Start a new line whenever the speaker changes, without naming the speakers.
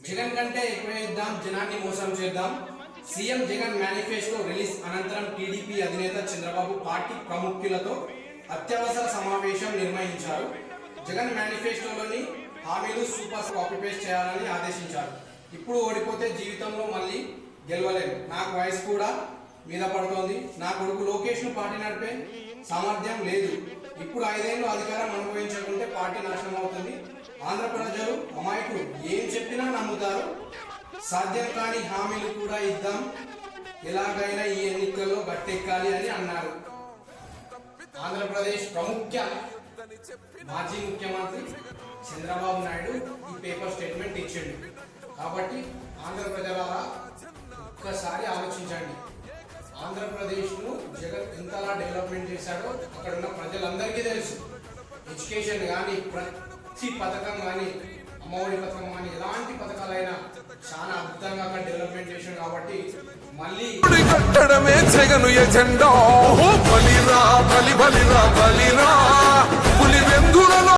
జగన్ కంటే ఎక్కువ ఇద్దాం జనాన్ని మోసం చేద్దాం. సీఎం జగన్ మేనిఫెస్టో రిలీజ్ అనంతరం టీడీపీ అధినేత చంద్రబాబు పార్టీ ప్రముఖులతో అత్యవసర సమావేశం నిర్వహించారు. జగన్ మేనిఫెస్టోలోని హామీలు సూపర్ కాపీ పేస్ట్ చేయాలని ఆదేశించారు. ఇప్పుడు ఓడిపోతే జీవితంలో మళ్ళీ గెలవలేము నాకు వయసు కూడా మీద పడుతోంది. నా కొడుకు లోకేష్ను పార్టీ నడిపే సామర్థ్యం లేదు. ఇప్పుడు ఐదేళ్ళు అధికారం అనుభవించకుంటే పార్టీ నాశనం అవుతుంది. ఆంధ్ర ప్రజలు అమాయకులు. చెప్పినా నమ్ముతారు. సాధ్యం కాని హామీలు కూడా ఇద్దాం. ఎలాగైనా ఈ ఎన్నికల్లో గట్టెక్కాలి అని అన్నారు. ఆంధ్రప్రదేశ్ ప్రముఖ మాజీ ముఖ్యమంత్రి చంద్రబాబు నాయుడు ఈ పేపర్ స్టేట్మెంట్ ఇచ్చిండు. కాబట్టి ఆంధ్ర ప్రజలారా ఒక్కసారి ఆలోచించండి. ఆంధ్రప్రదేశ్ను జగన్ ఎంతలా డెవలప్మెంట్ చేశాడో అక్కడ ఉన్న ప్రజలందరికీ తెలుసు. ఎడ్యుకేషన్ కానీ ప్రతి పథకం కానీ అమ్మఒడి పథకం కానీ ఎలాంటి పథకాలైనా చాలా అద్భుతంగా అక్కడ డెవలప్మెంట్ చేశాడు కాబట్టి మళ్ళీ
కట్టడమే జగను ఎజెండా.